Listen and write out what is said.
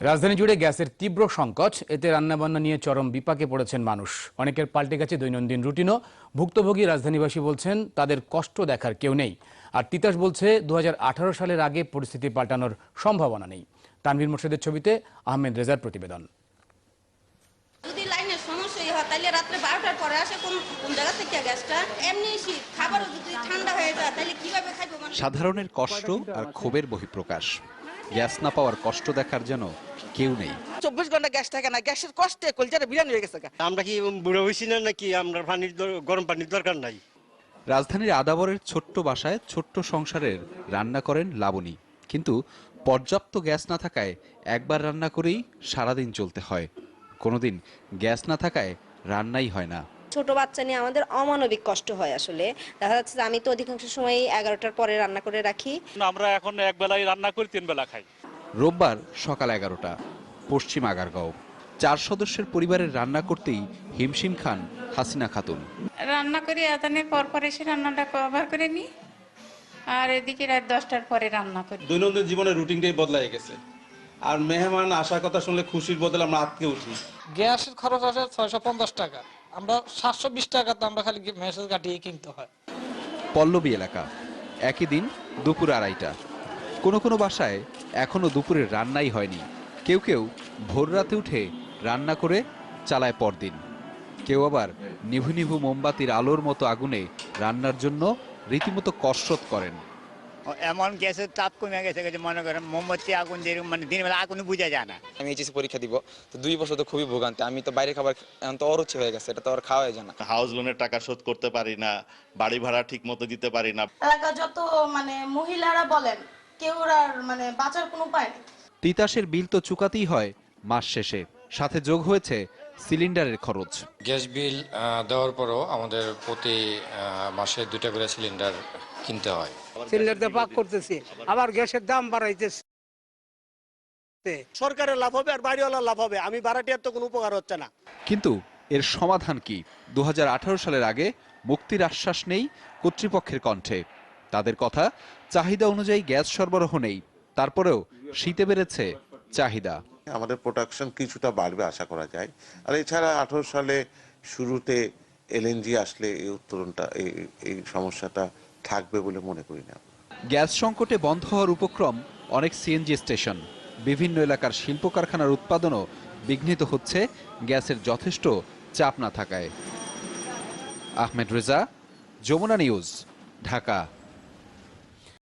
রাজধানী জুড়ে গ্যাসের তীব্র সংকট এতে রান্নাবান্না নিয়ে চরম বিপাকে পড়েছেন মানুষ। অনেকের পাল্টে গেছে দৈনন্দিন রুটিনও। ভুক্তভোগী রাজধানীবাসী বলছেন তাদের কষ্ট দেখার কেউ নেই। আর তিতাস বলছে দুহাজার আঠারো সালের আগে পরিস্থিতি পাল্টানোর সম্ভাবনা নেই। তানভীর মোর্শেদের ছবিতে আহমেদ রেজার প্রতিবেদন। যদি লাইনের সমস্যাই হয় তাহলে রাত্রে বারোটার পরে আসে কোন কোন জায়গা থেকে গ্যাসটা? এমনি শীত খাবারও যদি ঠান্ডা হয়ে যায় তাহলে কীভাবে খাইবো সাধারণের কষ্ট আর ক্ষোভের বহিঃপ্রকাশ। গ্যাস না পাওয়ার কষ্ট দেখার যেন কেউ নেই। চব্বিশ ঘণ্টা গ্যাস থাকে না গ্যাসের কষ্টে কলজাটা বিরানি হয়ে গেছে আমরা কি বুড়ো হয়েছি না নাকি? আমরা পানির দর- গরম পানির দরকার নাই। রাজধানীর আদাবরের ছোট্ট বাসায় ছোট্ট সংসারের রান্না করেন লাবণী। কিন্তু পর্যাপ্ত গ্যাস না থাকায় একবার রান্না করেই সারাদিন চলতে হয়। কোনোদিন গ্যাস না থাকায় রান্নাই হয় না। ছোট বাচ্চা নিয়ে আমাদের অমানবিক কষ্ট হয় আসলে। দেখা যাচ্ছে যে আমি তো অধিকাংশ সময় এগারোটার পরে রান্না করে রাখি। আমরা এখন এক বেলায় রান্না করি তিন বেলা খাই। রোববার সকাল এগারোটা পশ্চিম আগারগাঁও। চার সদস্যের পরিবারের রান্না করতেই হিমশিম খান হাসিনা খাতুন। রান্না করি আদানের পর পর এসে রান্নাটা কভার করে নিই। আর এদিকে রাত দশটার পরে রান্না করি। দৈনন্দিন জীবনের রুটিনটাই বদলাই গেছে। আর মেহমান আসার কথা শুনলে খুশির বদলে আমরা আটকে উঠি। গ্যাসের খরচ আছে ছয়শো পঞ্চাশ টাকা। আমরা সাতশো বিশ টাকাতে আমরা খালি মেসেজ কাটিয়ে কিনতে হয়। পল্লবী এলাকা। একই দিন দুপুর আড়াইটা। কোনো কোনো বাসায় এখনও দুপুরের রান্নাই হয়নি। কেউ কেউ ভোর রাতে উঠে রান্না করে চালায় পরদিন। কেউ আবার নিভু নিভু মোমবাতির আলোর মতো আগুনে রান্নার জন্য রীতিমতো কসরত করেন। এমন গ্যাসের তাপ কমে গেছে যে মনে করেন মোমবাতি আগুন যেরকম মানে দিনবেলা বেলা আগুন বোঝা যায় না আমি এইচএসসি পরীক্ষা দিব। তো দুই বছর তো খুবই ভোগান্তি। আমি তো বাইরে খাবার এখন তো অরুচি হয়ে গেছে এটা তো আর খাওয়াই যায় না। হাউস লোনের টাকা শোধ করতে পারি না বাড়ি ভাড়া ঠিক মতো দিতে পারি না। এলাকা যত মানে মহিলারা বলেন কেউ আর মানে বাঁচার কোনো উপায় নেই। তিতাসের বিল তো চুকাতেই হয় মাস শেষে। সাথে যোগ হয়েছে সিলিন্ডারের খরচ। গ্যাস বিল দেওয়ার পরও আমাদের প্রতি মাসে দুইটা করে সিলিন্ডার কিনতে হয়। সিলিন্ডার পাক করতেছি আবার গ্যাসের দাম বাড়াইতেছে। সরকারের লাভ হবে আর বাড়িওয়ালার লাভ হবে আমি ভাড়াটিয়ার তো কোনো উপকার হচ্ছে না। কিন্তু এর সমাধান কি? দু হাজার আঠারো সালের আগে মুক্তির আশ্বাস নেই কর্তৃপক্ষের কণ্ঠে। তাদের কথা চাহিদা অনুযায়ী গ্যাস সরবরাহ নেই। তারপরেও শীতে বেড়েছে চাহিদা। আমাদের প্রোডাকশন কিছুটা বাড়বে আশা করা যায়। আর এছাড়া আঠারো সালে শুরুতে এলএনজি আসলে এই উত্তরণটা এই এই সমস্যাটা থাকবে বলে মনে করি না গ্যাস সংকটে বন্ধ হওয়ার উপক্রম অনেক সিএনজি স্টেশন। বিভিন্ন এলাকার শিল্প কারখানার উৎপাদনও বিঘ্নিত হচ্ছে, গ্যাসের যথেষ্ট চাপ না থাকায়। আহমেদ রেজা, যমুনা নিউজ, ঢাকা।